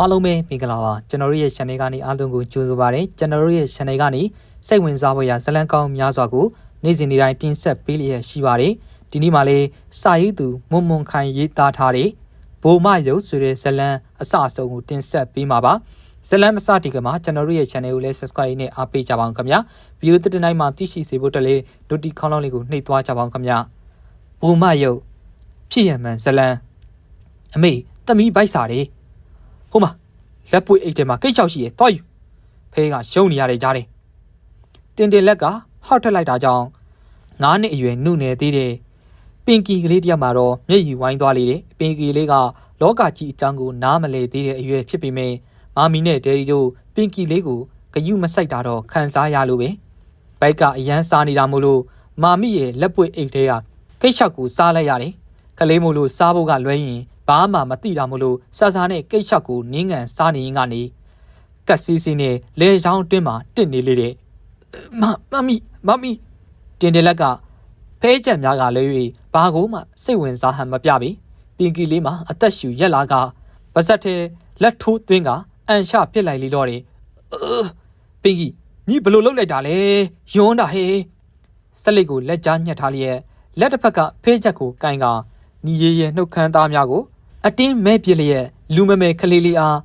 အားလုံးပဲမင်္ဂလာပါကျွန်တော်တို့ရဲ့ channel ကနေအားလုံးကိုကြိုဆိုပါရစေကျွန်တော်တို့ရဲ့ channel ကနေစိတ်ဝင်စားဖို့ရဇလံကောင်းများစွာကိုနေ့စဉ်နေ့တိုင်းတင်ဆက်ပေးလျက်ရှိပါတယ်ဒီနေ့မှာလေးစာရေးသူမွန်မွန်ခိုင်ရေးသားထားတဲ့ဘိုမရုပ်ဆိုတဲ့ဇလံအစအဆုံးကိုတင်ဆက်ပေးမှာပါဇလံမစတီကမှာကျွန်တော်တို့ရဲ့ channel ကိုလည်း subscribe နဲ့အားပေးကြပါအောင်ခင်ဗျာဗီဒီယိုတစ်တိုင်းမှာသိရှိစေဖို့တက်လေး notification ခေါင်းလုံးလေးကိုနှိပ်သွားကြပါအောင်ခင်ဗျာဘိုမရုပ်ဖြစ်ရမှန်ဇလံအမေတမီးပိုက်စာတယ် ဟိုမှာလက်ပွေအိတ်ထဲမှာကိတ်ချောက်ရှိရဲ့သွားယူဖေးကရှုံနေရတယ်ကြားတယ်တင်တင်လက်ကဟောက်ထက်လိုက်တာကြောင့်ငါးနှစ်အရွယ်နှုနယ်သေးတယ်ပင်ကီကလေးတယောက်မှာတော့မျက်ရည်ဝိုင်းသွားလေတယ်ပင်ကီလေးကလောကကြီးအကြောင်းကိုနားမလည်သေးတဲ့အရွယ်ဖြစ်ပေမဲ့မာမီနဲ့ဒယ်ဒီတို့ပင်ကီလေးကိုဂယုမဆိုင်တာတော့ခံစားရလို့ပဲဘိုက်ကအရန်စားနေတာမို့လို့မာမီရဲ့လက်ပွေအိတ်ထဲကကိတ်ချောက်ကိုစားလိုက်ရတယ်ကလေးမို့လို့စားဖို့ကလွဲရင် ဘာမှမသိတာမို့လို့ဆာဆာနဲ့ကိတ်ချောက်ကိုနင်းငံစားနေရင်ကနေကက်စီစီနဲ့လေချောင်းအတွင်းမှာတစ်နေလေတဲ့မမမီမမီတင်တယ်လက်ကဖဲချက်များကလည်း၍ဘာကိုမှစိတ်ဝင်စားဟန်မပြပေပင်ကီလေးမှာအသက်ရှူရက်လာကပါဇက်ထဲလက်ထိုးသွင်းကအန်ရှပစ်လိုက်လေတော့တယ်ပင်ကီညီဘလို့လှုပ်လိုက်တာလဲယွန်းတာဟေးစလိတ်ကိုလက်ကြားညှက်ထားလျက်လက်တစ်ဖက်ကဖေးချက်ကိုကင်ကညီရဲရဲနှုတ်ခမ်းသားများကို အတင်းမဲပြစ်လျက်လူမမဲခလေးလေးအား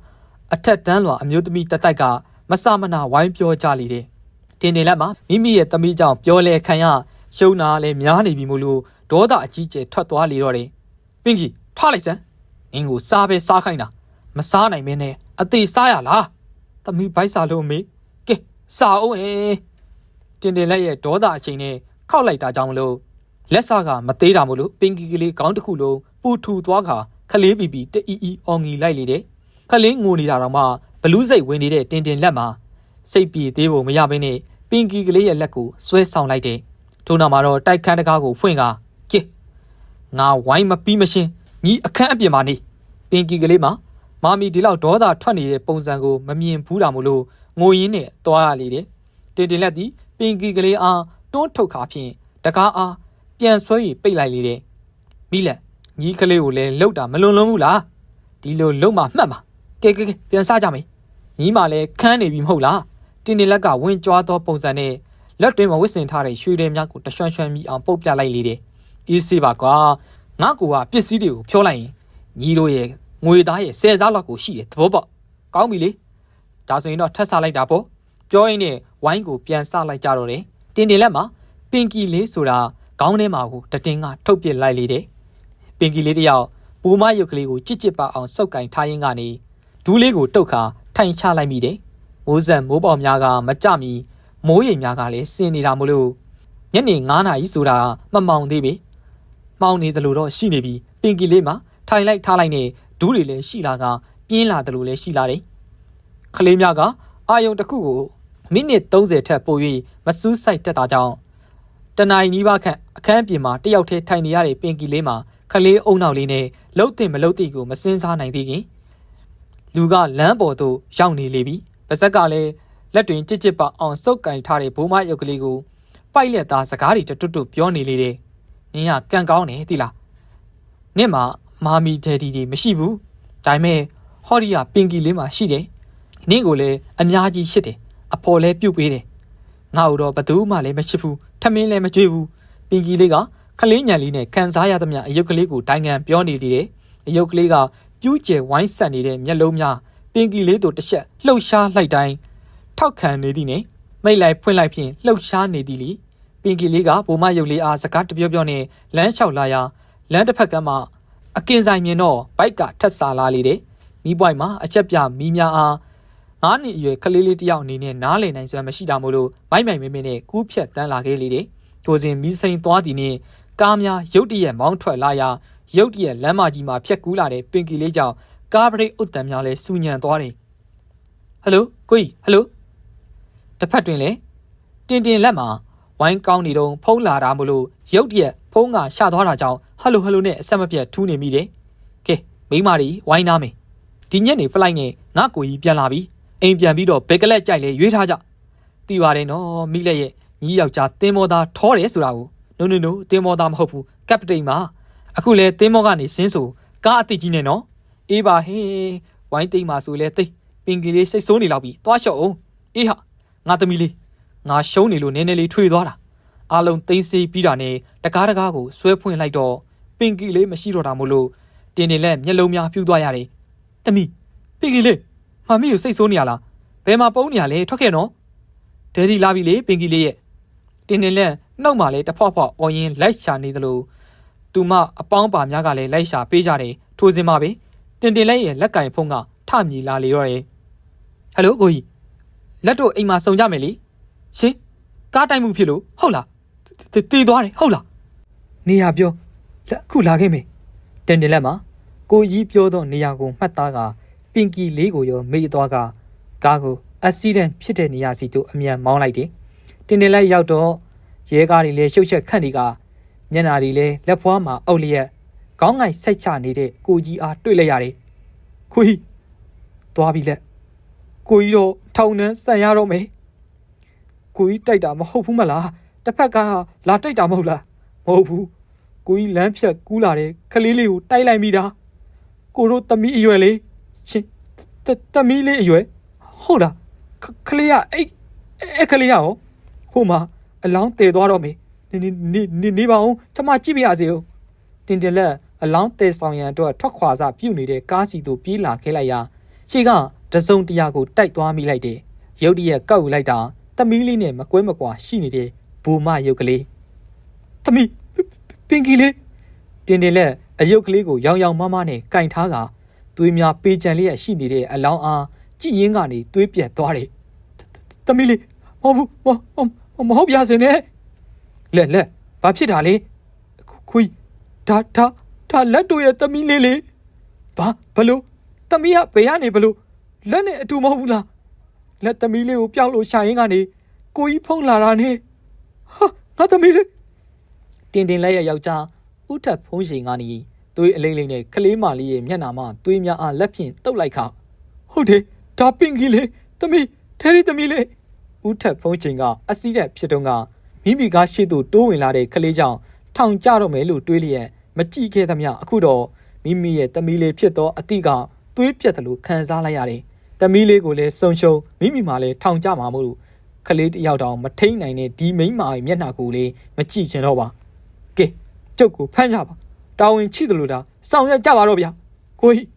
အထက်တန်းလွာအမျိုးသမီးတတိုက်ကမဆမနာဝိုင်းပြောကြလေတယ်။တင်တယ်လက်မှာမိမိရဲ့သမီးကြောင့်ပြောလဲခံရရှုံနာလဲများနေပြီမို့လို့ဒေါသအကြီးကျယ်ထွက်သွားလေတော့တယ်။ပင်ကြီးထားလိုက်စမ်း။ငင်းကိုစားပဲစားခိုင်းတာမစားနိုင်မင်းနဲ့အသေးစားရလား။သမီးဘိုက်စားလို့မေးကဲစားအောင်ဟဲ့။တင်တယ်လက်ရဲ့ဒေါသအချိန်နဲ့ခောက်လိုက်တာကြောင့်မလို့လက်စကမသေးတာမို့လို့ပင်ကြီးကလေးခေါင်းတစ်ခုလုံးပူထူသွားခါ ခလေးပီပီတအီအီအော်ငီလိုက်လေတဲ့ခလေးငိုနေတာတော့မှဘလူးစိတ်ဝင်နေတဲ့တင်တင်လက်မှာစိတ်ပြေသေးဖို့မရဘဲနဲ့ပင်ကီကလေးရဲ့လက်ကိုဆွဲဆောင်လိုက်တဲ့ထို့နောက်မှာတော့တိုက်ခန်းတကားကိုဖွင့်ကကဲငါဝိုင်းမပြီးမရှင်းညီအခန်းအပြင်မှာနေပင်ကီကလေးမှာမာမီဒီလောက်ဒေါသထွက်နေတဲ့ပုံစံကိုမမြင်ဘူးတာမို့လို့ငိုရင်းနဲ့သွားရလေတဲ့တင်တင်လက်သည်ပင်ကီကလေးအားတွန်းထုတ်ခါဖြင့်တကားအားပြန်ဆွဲ၍ပိတ်လိုက်လေတဲ့မိလက် ညီကလေးကိုလည်းလှုပ်တာမလွန်လွန်းဘူးလားဒီလိုလှုပ်မှမှတ်မှာကဲကဲကဲပြန်စားကြမယ်ညီမလည်းခန်းနေပြီမဟုတ်လားတင်းတင်းလက်ကဝင်ကြွားသောပုံစံနဲ့လက်တွင်မှာဝစ်စင်ထားတဲ့ရွှေတွေများကိုတရွှန်ရွှန်မိအောင်ပုတ်ပြလိုက်လေတယ်အေးစေးပါကွာငါကူကပစ္စည်းတွေကိုဖြောလိုက်ရင်ညီတို့ရဲ့ငွေသားရဲ့ဆယ်စားလောက်ကိုရှိတယ်သဘောပေါက်ကောင်းပြီလေဒါဆိုရင်တော့ထပ်ဆလိုက်တာပေါ့ပြောရင်းနဲ့ဝိုင်းကိုပြန်ဆလိုက်ကြတော့တယ်တင်တင်လက်မှာပင်ကီလေးဆိုတာခေါင်းထဲမှာကိုတတင်းကထုတ်ပစ်လိုက်လေတယ် ပင်ကီလေးတယောက်ပူမရုပ်ကလေးကိုကြစ်ကြစ်ပါအောင်စုပ်ကင်ထားရင်းကနေဒူးလေးကိုတုတ်ခါထိုင်ချလိုက်မိတယ်။မိုးစံမိုးပေါက်များကမကြမီမိုးရိမ်များကလည်းစင်နေတာမို့လို့ညနေ9နာရီဆိုတာမမောင်သေးပေ။မောင်နေတယ်လို့တော့ရှိနေပြီပင်ကီလေးမှာထိုင်လိုက်ထားလိုက်နေဒူးတွေလည်းရှိလာကပြင်းလာတယ်လို့လည်းရှိလာတယ်။ကလေးများကအာယုံတစ်ခုကိုမိနစ်30ထက်ပို၍မစူးစိုက်တက်တာကြောင့်တနင်္လာနီးပါးခန့်အခန်းပြင်မှာတယောက်တည်းထိုင်နေရတဲ့ပင်ကီလေးမှာ ခလေးအုံနောက်လေးနဲ့လှုပ်တင်မလှုပ်တိကိုမစင်းစားနိုင်သေးခင်လူကလမ်းပေါ်သို့ရောက်နေလေပြီပါဇက်ကလည်းလက်တွင်ကြစ်ကြစ်ပအောင်စုပ်ကင်ထားတဲ့ဘိုးမရုပ်ကလေးကိုပိုက်လက်သားစကားတွေတွတ်တွတ်ပြောနေလေတယ်နင်းကကံကောင်းတယ်သိလားနင့်မှာမာမီဒယ်ဒီတွေမရှိဘူးဒါပေမဲ့ဟော်ဒီယာပင်ကီလေးမှာရှိတယ်နင့်ကိုလည်းအများကြီးရှစ်တယ်အဖော်လဲပြုတ်ပေးတယ်ငါ့တော့ဘသူမှလည်းမရှိဘူးထမင်းလည်းမကြွေးဘူးပင်ကီလေးက ခလေးညံလေးနဲ့ကန်စားရသမျှအယုတ်ကလေးကိုဒိုင်ငံပြောနေသေးတယ်အယုတ်ကလေးကပြူးကျဲဝိုင်းဆက်နေတဲ့မျက်လုံးများပင်ကီလေးတို့တစ်ချက်လှုပ်ရှားလိုက်တိုင်းထောက်ခံနေသည်နဲ့မိတ်လိုက်ဖွင့်လိုက်ဖြင့်လှုပ်ရှားနေသည်လီပင်ကီလေးကဘိုမရုပ်လေးအားစကားတပြောပြောနဲ့လမ်းလျှောက်လာရာလမ်းတစ်ဖက်ကမှအကင်ဆိုင်မြင်တော့ဘိုက်ကထက်စားလာလေတဲ့မိပွိုင်မှာအချက်ပြမီးများအားငါးနှစ်အရွယ်ကလေးလေးတယောက်အနေနဲ့နားလည်နိုင်စွမ်းမရှိတာမို့လို့မိုက်မိုင်မင်းမင်းနဲ့ကူးဖြတ်တန်းလာခဲ့လေတဲ့ထိုစဉ်မီးစိန်သွားသည်နဲ့ ကားများရုတ်တရက်မောင်းထွက်လာရာရုတ်တရက်လမ်းမကြီးမှာဖြတ်ကူးလာတဲ့ပင်ကီလေးကြောင့်ကားပရိတ်ဥတ္တံများလဲစူညံသွားတယ်။ဟယ်လိုကိုကြီးဟယ်လိုတစ်ဖက်တွင်လေတင်တင်လက်မှာဝိုင်းကောင်းနေတော့ဖုံးလာတာမလို့ရုတ်တရက်ဖုံးကရှာသွားတာကြောင့်ဟယ်လိုဟယ်လိုနဲ့အဆက်မပြတ်ထူးနေမိတယ်။ကဲမိမကြီးဝိုင်းနာမယ်။ဒီညက်နေဖလိုက်နဲ့ငါကိုကြီးပြန်လာပြီ။အိမ်ပြန်ပြီးတော့ဘယ်ကလက်ကြိုက်လဲရွေးထားကြ။တီပါတယ်နော်မိလက်ရဲ့ညီယောက်ျားတင်းမောသားထောတယ်ဆိုတာကို no no no တင်းမောသားမဟုတ်ဘူးကပတိန်ပါအခုလဲတင်းမောကနေစင်းဆိုကားအစ်စ်ကြီးနဲ့နော်အေးပါဟေးဝိုင်းသိမ်းမှာဆိုလဲသိမ်းပင်ကီလေးစိတ်ဆိုးနေလောက်ပြီသွားလျှော့အောင်အေးဟာငါသမီးလေးငါရှုံးနေလို့နည်းနည်းလေးထွေသွားတာအားလုံးသိမ်းစေးပြီးတာနဲ့တကားတကားကိုဆွဲဖွင့်လိုက်တော့ပင်ကီလေးမရှိတော့တာမို့လို့တင်းတင်းလက်မျက်လုံးများပြူးသွားရတယ်သမီးပင်ကီလေးမမီကိုစိတ်ဆိုးနေရလားဘယ်မှာပုံးနေရလဲထွက်ခဲ့နော်ဒယ်ဒီလာပြီလေပင်ကီလေးရဲ့ တင်းတင်းလက်နှုတ်မှလည်းတဖွားဖွားအော်ရင်လိုက်ရှာနေသလိုသူမအပေါင်းပါများကလည်းလိုက်ရှာပေးကြတယ်ထိုစဉ်မှာပဲတင်တင်လက်ရဲ့လက်ကင်ဖုန်းကထမြည်လာလေတော့တယ်ဟယ်လိုကိုကြီးလက်တို့အိမ်မှာစုံကြမယ်လေရှင်ကားတိုက်မှုဖြစ်လို့ဟုတ်လားတေးသွားတယ်ဟုတ်လားနေရပြောလက်အခုလာခဲ့မယ်တင်တင်လက်မှာကိုကြီးပြောသောနေရာကိုမှတ်သားကပင်ကီလေးကိုရောမေ့သွားကကားကိုအက်ဆီဒန့်ဖြစ်တဲ့နေရာစီသို့အမြန်မောင်းလိုက်တယ် တင်တင်လက်ရောက်တော့ရဲကားတွေလည်းရှုပ်ချက်ခန့်တွေကမျက်နာတွေလည်းလက်ဖွားမှာအုပ်လျက်ခေါင်းငိုက်စိုက်ချနေတဲ့ကိုကြီးအားတွေ့လိုက်ရတယ်ခွေးသွားပြီလက်ကိုကြီးတော့ထောင်နှန်းဆန်ရတော့မယ်ကိုကြီးတိုက်တာမဟုတ်ဘူးမလားတစ်ဖက်ကလာတိုက်တာမဟုတ်လားမဟုတ်ဘူးကိုကြီးလမ်းဖြတ်ကူးလာတဲ့ကလေးလေးကိုတိုက်လိုက်မိတာကိုတို့သမီးအရွယ်လေးရှင်သမီးလေးအရွယ်ဟုတ်လားကလေးကအဲ့အဲ့ကလေးကရော ဟိုမှာအလောင်းတည်သွားတော့မေနေနေနေနေပါအောင်ကျမကြည့်ပြရစေဦးတင်တင်လက်အလောင်းတည်ဆောင်ရန်အတွက်ထွက်ခွာစပြုတ်နေတဲ့ကားစီတို့ပြေးလာခဲ့လိုက်ရာရှေ့ကတစုံတရာကိုတိုက်သွားမိလိုက်တယ်ရုတ်တရက်ကောက်ယူလိုက်တာသမီးလေးနဲ့မကွဲမကွာရှိနေတဲ့ဘူမရုပ်ကလေးသမီးပင်ကီလေးတင်တင်လက်အယုတ်ကလေးကိုရောင်ရောင်မမနဲ့ကင်ထားကသွေးများပေးကြံလေးရရှိနေတဲ့အလောင်းအားကြည်ရင်ကနေသွေးပြက်သွားတယ်သမီးလေးမဟုတ်ဘူးမ ဟုတ်ပြစင်နဲ့လက်လက်ဘာဖြစ်တာလဲခွေးဒါဒါဒါလက်တို့ရဲ့သမီးလေးလေဘာဘလို့သမီးကဘယ်ကနေဘလို့လက်နဲ့အတူမဟုတ်ဘူးလားလက်သမီးလေးကိုပျောက်လို့ရှာရင်းကနေကိုကြီးဖုံးလာတာနဲ့ဟာငါသမီးလေးတင်တင်လက်ရဲ့ယောက်ျားဥထက်ဖုံးရှင်ကနေသွေးအလိမ့်လိမ့်နဲ့ကလေးမလေးရဲ့မျက်နှာမှာသွေးများအားလက်ဖြင့်တုပ်လိုက်ခဟုတ်တယ်ဒါပင်ကြီးလေသမီးထဲရီသမီးလေး ဥထက်ဖုံးချိန်ကအစီးတဲ့ဖြစ်တုန်းကမိမိကရှေ့သို့တိုးဝင်လာတဲ့ကလေးကြောင့်ထောင်ကြတော့မယ်လို့တွေးလျက်မကြည့်ခဲ့သမျှအခုတော့မိမိရဲ့တမီးလေးဖြစ်သောအတိကသွေးပြက်တယ်လို့ခံစားလိုက်ရတယ်။တမီးလေးကိုလည်းဆုံရှုံမိမိမှလည်းထောင်ကြမှာမို့လို့ကလေးတယောက်တောင်မထိန်နိုင်တဲ့ဒီမိန်းမရဲ့မျက်နှာကိုလည်းမကြည့်ချင်တော့ပါ။ကဲကျုပ်ကိုဖမ်းကြပါ။တာဝန်ချိတယ်လို့ဒါဆောင်ရွက်ကြပါတော့ဗျာ။ကိုကြီး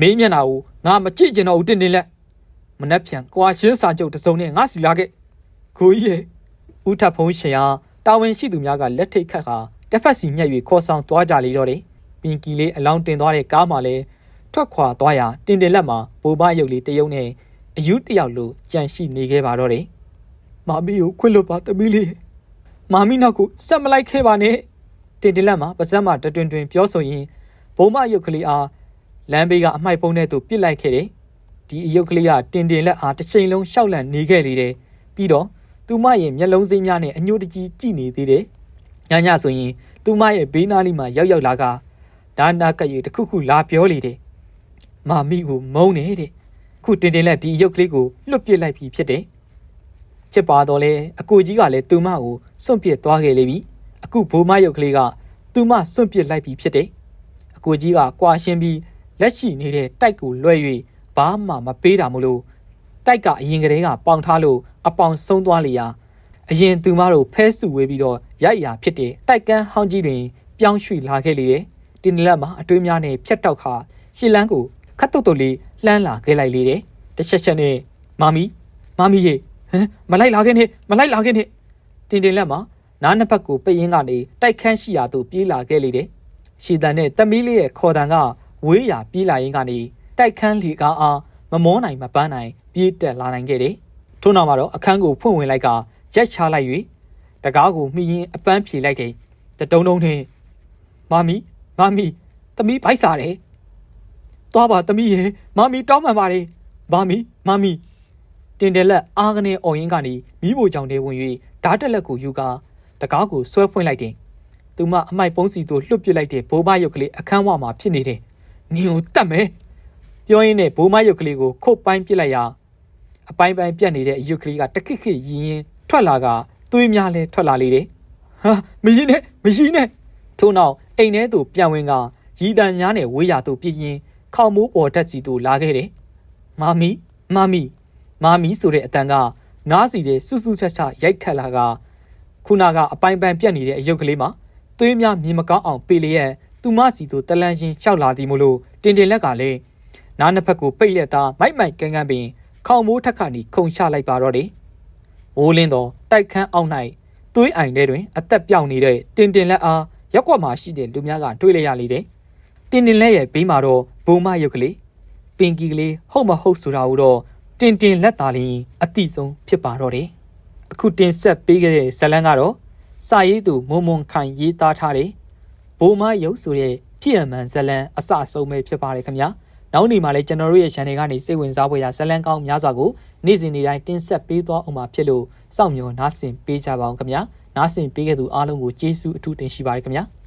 မင်းမျက်နှာကိုငါမကြည့်ချင်တော့ဘူးတင်တင်လက်။မနှက်ဖြန်ကွာရှင်းစာချုပ်တစုံနဲ့ငါစီလာခဲ့။ ကိုကြီးရဲ့ဥထဖုံးရှင်ဟာတာဝန်ရှိသူများကလက်ထိတ်ခတ်ခါတစ်ဖက်စီညက်၍ခေါ်ဆောင်သွားကြလေတော့တယ်။ပင်ကီလေးအလောင်းတင်သွားတဲ့ကားမှလည်းထွက်ခွာသွားရာတင်တင်လက်မှာဘိုးဘရုပ်လေးတယုံနဲ့အယူတယောက်လိုကြံရှိနေခဲ့ပါတော့တယ်။မာမီကိုခွင့်လွတ်ပါသမီးလေး။မာမီနောက်ကိုဆက်မလိုက်ခဲ့ပါနဲ့။တင်တင်လက်မှာပါဇက်မှာတတွင်တွင်ပြောဆိုရင်ဘုံမရုပ်ကလေးအားလမ်းဘေးကအမိုက်ပုံးထဲသို့ပစ်လိုက်ခဲ့တယ်။ဒီအယုတ်ကလေးကတင်တင်လက်အားတစ်ချိန်လုံးရှောက်လန့်နေခဲ့လေတယ်။ပြီးတော့ သူမရဲ့မျက်လုံးစိမ်းများနဲ့အညှို့တကြီးကြည့်နေသေးတယ်။ညညဆိုရင်သူမရဲ့ဘေးနားလေးမှာရောက်ရောက်လာကဒါနာကရဲ့တခုခုလာပြောလေတယ်။မာမီကိုမုန်းနေတဲ့။ခုတင်တင်လက်ဒီရုပ်ကလေးကိုလွတ်ပစ်လိုက်ပြီဖြစ်တယ်။ချစ်ပါတော့လေအကိုကြီးကလည်းသူမကိုစွန့်ပစ်သွားခဲ့လေပြီ။အခုဘိုးမရုပ်ကလေးကသူမစွန့်ပစ်လိုက်ပြီဖြစ်တယ်။အကိုကြီးကကွာရှင်းပြီးလက်ရှိနေတဲ့တိုက်ကိုလွှဲ၍ဘာမှမပေးတာမလို့ တိုက်ကအရင်ကတည်းကပေါင်ထားလို့အပေါင်ဆုံးသွားလေရာအရင်သူမတို့ဖဲစုဝေးပြီးတော့ရိုက်ရာဖြစ်တဲ့တိုက်ကန်းဟောင်းကြီးတွင် ပြောင်းရွှေ့လာခဲ့လေတယ်။တင်းလက်မှာအတွေးများနဲ့ဖြတ်တောက်ခါရှီလန်းကိုခတ်တုတ်တုတ်လေးလှမ်းလာခဲ့လိုက်လေတယ်။တစ်ချက်ချက်နဲ့မာမီမာမီရေဟမ်မလိုက်လာခဲ့နဲ့မလိုက်လာခဲ့နဲ့တင်းတင်းလက်မှာနားနှစ်ဖက်ကိုပရင်ကနေတိုက်ခန်းရှိရာသို့ပြေးလာခဲ့လေတယ်။ရှီတန်နဲ့တမီးလေးရဲ့ခေါ်တန်ကဝေးရာပြေးလာရင်ကနေတိုက်ခန်းလီကားအား မမောနိုင်မပန်းနိုင်ပြေးတက်လာနိုင်ခဲ့တယ်။ထို့နောက်မှာတော့အခန်းကိုဖွင့်ဝင်လိုက်ကရက်ချလိုက်၍တကားကိုမှီရင်အပန်းဖြေလိုက်တယ်တတုံတုံနဲ့မမီမမီသမီးဗိုက်စားတယ်သွားပါသမီးရေမမီတောင်းပန်ပါတယ်မမီမမီတင်တယ်လက်အားကနေအော်ရင်ကနေမိဖို့ကြောင့်တဲဝင်၍ဓာတ်တက်လက်ကိုယူကာတကားကိုဆွဲဖွင့်လိုက်တယ်သူမအမိုက်ပုံးစီသို့လွတ်ပစ်လိုက်တဲ့ဘိုးမရုပ်ကလေးအခန်းဝမှာဖြစ်နေတယ်နင်ကိုတတ်မယ် ပြောရင်းနဲ့ဘိုးမရုပ်ကလေးကိုခုတ်ပိုင်းပစ်လိုက်ရာအပိုင်းပိုင်းပြတ်နေတဲ့အယုတ်ကလေးကတခစ်ခစ်ရင်းရင်းထွက်လာကသွေးများလဲထွက်လာလေတယ်ဟာမရင်နဲ့မရင်နဲ့ထို့နောက်အိမ်ထဲသို့ပြန်ဝင်ကရီတန်ညားနဲ့ဝေးရသို့ပြင်းရင်ခေါမိုးပေါ်တက်စီတို့လာခဲ့တယ်။မာမီမာမီမာမီဆိုတဲ့အတန်ကနားစီတဲ့စွစွချက်ချရိုက်ခတ်လာကခုနကအပိုင်ပိုင်ပြက်နေတဲ့အယုတ်ကလေးမှာသွေးများမြင်မကောင်းအောင်ပေလျက်သူမစီတို့တလန်းချင်းရှောက်လာသည်မို့လို့တင်တင်လက်ကလည်း နားနှစ်ဖက်ကိုပိတ်လက်သားမိုက်မိုက်ကန်းကန်းပင်ခေါမိုးထက်ခါနီခုန်ချလိုက်ပါတော့တယ်။မိုးလင်းတော့တိုက်ခန်းအောက်၌သွေးအိုင်ထဲတွင်အသက်ပြောင်နေတဲ့တင်တင်လက်အားရက်ကွက်မှာရှိတဲ့လူများကတွေးလိုက်ရလေတယ်။တင်တင်လက်ရဲ့ဘေးမှာတော့ဘုံမရုပ်ကလေးပင်ကီကလေးဟုတ်မဟုတ်ဆိုတာကိုတော့တင်တင်လက်သားလင်းအတိဆုံးဖြစ်ပါတော့တယ်။အခုတင်ဆက်ပေးခဲ့တဲ့ဇလန်းကတော့စာရေးသူမွန်မွန်ခိုင်ရေးသားထားတဲ့ဘိုးမရုပ်ဆိုတဲ့ဖြစ်အမှန်ဇလန်းအစဆုံးပဲဖြစ်ပါတယ်ခင်ဗျာ။ နောက်နေ့မှာလည်းကျွန်တော်တို့ရဲ့ channel ကနေစိတ်ဝင်စားဖွယ်ရာဇလန်းကောင်းများစွာကိုနေ့စဉ်နေ့တိုင်းတင်ဆက်ပေးသွားအောင်မှာဖြစ်လို့စောင့်မျှော်နားဆင်ပေးကြပါအောင်ခင်ဗျာ။နားဆင်ပေးခဲ့သူအားလုံးကိုကျေးဇူးအထူးတင်ရှိပါတယ်ခင်ဗျာ။